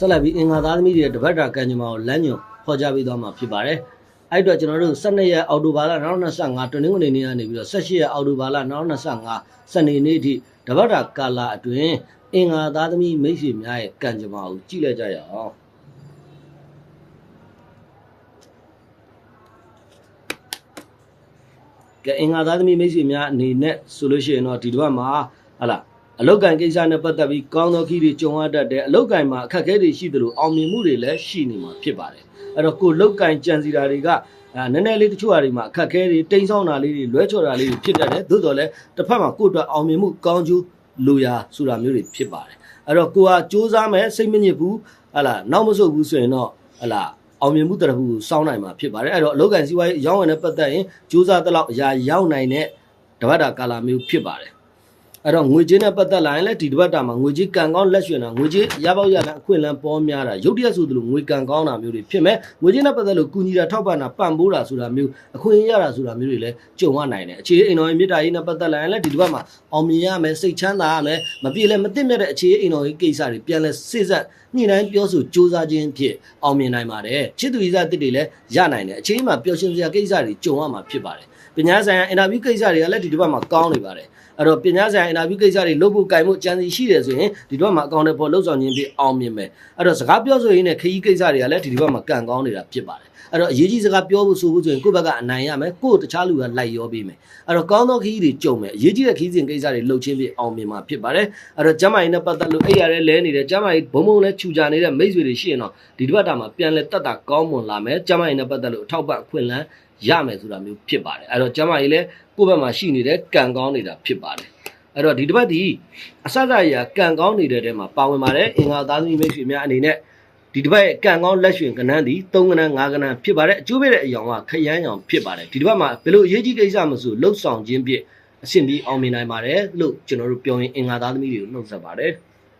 ဆက်လက်ပြီးအင်္ဂါသားသမီးတွေရဲ့တပတ်တာကံကြမ္မာကိုလမ်းညွန်ဖော်ကြပေးသွားမှာဖြစ်ပါတယ်။အဲ့အတွက်ကျွန်တော်တို့12ရက်အောက်တိုဘာလ2025တနင်္ဂနွေနေ့ကနေပြီးတော့18ရက်အောက်တိုဘာလ2025စနေနေ့အထိတပတ်တာကာလအတွင်းအင်္ဂါသားသမီးမိတ်ဆွေများရဲ့ကံကြမ္မာကိုကြည့်လိုက်ကြရအောင်။ကဲအင်္ဂါသားသမီးမိတ်ဆွေများအနေနဲ့ဆိုလို့ရှိရင်တော့ဒီတစ်ပတ်မှာဟလာ အလုတ်ကန်ကိစ္စနဲ့ပတ်သက်ပြီးကောင်းသောခီးတွေကြုံရတတ်တယ်အလုတ်ကန်မှာအခက်အခဲတွေရှိသလိုအောင်မြင်မှုတွေလည်းရှိနေမှာဖြစ်ပါတယ်အဲ့တော့ကိုလုတ်ကန်ကြံစီတာတွေကအာနည်းနည်းလေးတချို့ဟာတွေမှာအခက်အခဲတွေတိမ်ဆောင်းတာလေးတွေလွဲချော်တာလေးတွေဖြစ်တတ်တယ်သို့တော်လည်းတစ်ဖက်မှာကိုယ့်အတွက်အောင်မြင်မှုကောင်းကျိုးလိုရာဆိုတာမျိုးတွေဖြစ်ပါတယ်အဲ့တော့ကိုကစူးစမ်းမယ်စိတ်မညစ်ဘူးဟလာနောက်မဆုတ်ဘူးဆိုရင်တော့ဟလာအောင်မြင်မှုတရဖူစောင်းနိုင်မှာဖြစ်ပါတယ်အဲ့တော့အလုတ်ကန်စီးပွားရေးအရောင်းဝယ်နဲ့ပတ်သက်ရင်ကြိုးစားတဲ့လောက်အရာရောက်နိုင်တဲ့တပတ်တာကာလာမျိုးဖြစ်ပါတယ် အဲ့တော့ငွေကြေးနဲ့ပတ်သက်လာရင်လည်းဒီတပတ်တာမှာငွေကြေးကံကောင်းလက်ရွှင်တာငွေကြေးရပေါက်ရတဲ့အခွင့်အလမ်းပေါ်များတာရုပ်တရက်ဆိုသလိုငွေကံကောင်းတာမျိုးတွေဖြစ်မယ်ငွေကြေးနဲ့ပတ်သက်လို့ကုညီတာထောက်ပံ့တာပံ့ပိုးတာဆိုတာမျိုးအခွင့်အရေးရတာဆိုတာမျိုးတွေလည်းကြုံရနိုင်တယ်အခြေအိမ်တော်ရဲ့မြစ်တာရေးနဲ့ပတ်သက်လာရင်လည်းဒီတပတ်မှာအောင်မြင်ရမယ်စိတ်ချမ်းသာရမယ်မပြေလည်းမသိမြတ်တဲ့အခြေအိမ်တော်ရဲ့ကိစ္စတွေပြန်လဲစိစက်ညှိနှိုင်းပြောဆိုစူးစမ်းခြင်းဖြင့်အောင်မြင်နိုင်ပါတယ်ချစ်သူဤစားတစ်တွေလည်းရနိုင်တယ်အချိန်မှာပျော်ရွှင်စရာကိစ္စတွေကြုံရမှာဖြစ်ပါတယ်ပညာဆိုင်ရာအင်တာဗျူးကိစ္စတွေကလည်းဒီတစ်ပတ်မှာကောင်းနေပါတယ် အဲ့တော့ပညာဆိုင်ရာအင်တာဗျူးကိစ္စတွေလုပ်ဖို့ကြိုင်ဖို့ကြံစီရှိတယ်ဆိုရင်ဒီတစ်ပတ်မှာအကောင့်တွေပေါ်လှုပ်ဆောင်ခြင်းဖြင့်အောင်မြင်မယ်အဲ့တော့စကားပြောဆိုရင်းနဲ့ခရီးကိစ္စတွေကလည်းဒီတစ်ပတ်မှာကံကောင်းနေတာဖြစ်ပါတယ်အဲ့တော့အရေးကြီးစကားပြောဖို့ဆိုဖို့ဆိုရင်ကိုယ့်ဘက်ကအနိုင်ရမယ်ကိုယ့်တခြားလူကလိုက်ရောပေးမယ်အဲ့တော့ကောင်းသောခရီးတွေကြုံမယ်အရေးကြီးတဲ့ခရီးစဉ်ကိစ္စတွေလှုပ်ချင်းဖြင့်အောင်မြင်မှာဖြစ်ပါတယ်အဲ့တော့ကျမ်းမာရေးနဲ့ပတ်သက်လို့အဲ့ရတဲ့လဲနေတယ်ကျမ်းမာရေးဘုံဘုံလဲခြူကြနေတဲ့မိတ်ဆွေတွေရှိရင်တော့ဒီတစ်ပတ်တာမှာပြန်လဲတက်တာကောင်းမွန်လာမယ်ကျမ်းမာရေးနဲ့ပတ်သက်လို့အထောက်ပံ့အခွင့်အလမ်း ရမယ်ဆိုတာမျိုးဖြစ်ပါတယ်အဲ့တော့ကျမ်းမာရေးလဲကိုယ့်ဘက်မှာရှိနေတဲ့ကံကောင်းနေတာဖြစ်ပါတယ်အဲ့တော့ဒီတစ်ပတ်ဒီအစစအရာကံကောင်းနေတဲ့တဲမှာပါဝင်ပါတယ်အင်္ဂါသားသမီးမိတ်ဆွေများအနေနဲ့ဒီတစ်ပတ်ရဲ့ကံကောင်းလက်ရွှင်ကဏ္ဍဒီ3ကဏ္ဍ5ကဏ္ဍဖြစ်ပါတယ်အကျိုးပေးတဲ့အယောင်ကခရမ်းရောင်ဖြစ်ပါတယ်ဒီတစ်ပတ်မှာဘယ်လိုအရေးကြီးကိစ္စမဆိုလှုပ်ဆောင်ခြင်းဖြင့်အဆင်ပြေအောင်မြင်နိုင်ပါတယ်လို့ကျွန်တော်တို့ပြောရင်အင်္ဂါသားသမီးတွေကိုနှုတ်ဆက်ပါတယ်